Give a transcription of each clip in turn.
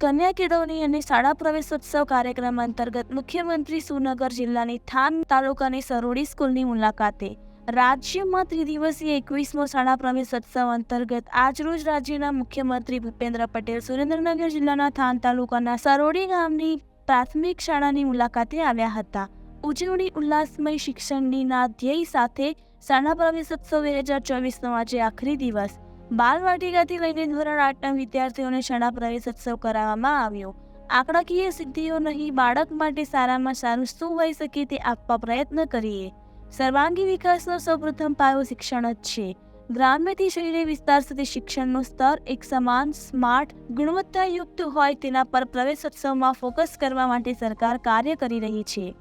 કન્યા કેળવણી અને શાળા પ્રવેશોત્સવ કાર્યક્રમ અંતર્ગત મુખ્યમંત્રી સુનગર જિલ્લાની થાન તાલુકાની સરોડી સ્કૂલની મુલાકાતે રાજ્યમાં ત્રિદિવસીય એકવીસમો શાળા પ્રવેશોત્સવ અંતર્ગત આજરોજ રાજ્યના મુખ્યમંત્રી ભૂપેન્દ્ર પટેલ સુરેન્દ્રનગર જિલ્લાના થાન તાલુકાના સરોડી ગામની પ્રાથમિક શાળાની મુલાકાતે આવ્યા હતા. ઉજવણી ઉલ્લાસમય શિક્ષણની ના ધ્યેય સાથે શાળા પ્રવેશોત્સવ બે હજાર ચોવીસનો આજે આખરી દિવસ. બાલવાટિકાથી લઈને ધોરણ આઠના વિદ્યાર્થીઓને શાળા પ્રવેશોત્સવ કરાવવામાં આવ્યો. આંકડાકીય સિદ્ધિઓ નહીં, બાળક માટે સારામાં સારું શું હોઈ શકે તે આપવા પ્રયત્ન કરીએ. સર્વાંગી વિકાસનો સૌપ્રથમ પાયો શિક્ષણ જ છે. ગ્રામ્યથી શહેરી વિસ્તાર સુધી શિક્ષણનું સ્તર એક સમાન, સ્માર્ટ, ગુણવત્તાયુક્ત હોય તેના પર પ્રવેશોત્સવમાં ફોકસ કરવા માટે સરકાર કાર્ય કરી રહી છે.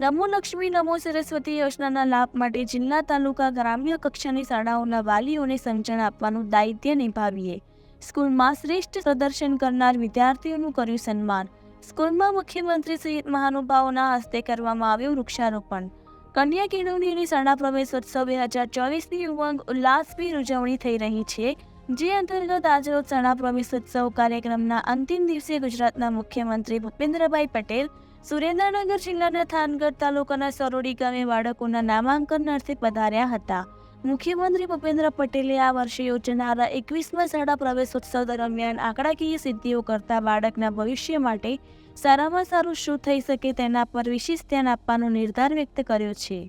નમો લક્ષ્મી, નમો સરસ્વતી યોજનાના લાભ માટે જિલ્લા, તાલુકા, ગ્રામ્ય કક્ષાની શાળાઓના વાલીઓને સમજણ આપવાનું દાયિત્વ નિભાવીએ. સ્કૂલમાં શ્રેષ્ઠ પ્રદર્શન કરનાર વિદ્યાર્થીઓનું કર્યું સન્માન. સ્કૂલમાં મુખ્યમંત્રી સહિત મહાનુભાવોના હસ્તે કરવામાં આવ્યું વૃક્ષારોપણ. કન્યા કેળવણીની શાળા પ્રવેશોત્સવ બે હજાર ચોવીસની ઉમંગ ઉલ્લાસભી ઉજવણી થઈ રહી છે, જે અંતર્ગત આજરોજ શાળા પ્રવેશોત્સવ કાર્યક્રમના અંતિમ દિવસે ગુજરાતના મુખ્યમંત્રી ભૂપેન્દ્રભાઈ પટેલ સુરેન્દ્રનગર જિલ્લાના થાનગઢ તાલુકાના સરોડી ગામે બાળકોના નામાંકન અર્થે પધાર્યા હતા. મુખ્યમંત્રી ભૂપેન્દ્ર પટેલે આ વર્ષે યોજનારા એકવીસમા શાળા પ્રવેશોત્સવ દરમિયાન આંકડાકીય સિદ્ધિઓ કરતા બાળકના ભવિષ્ય માટે સારામાં સારું શું થઈ શકે તેના પર વિશેષ ધ્યાન આપવાનો નિર્ધાર વ્યક્ત કર્યો છે.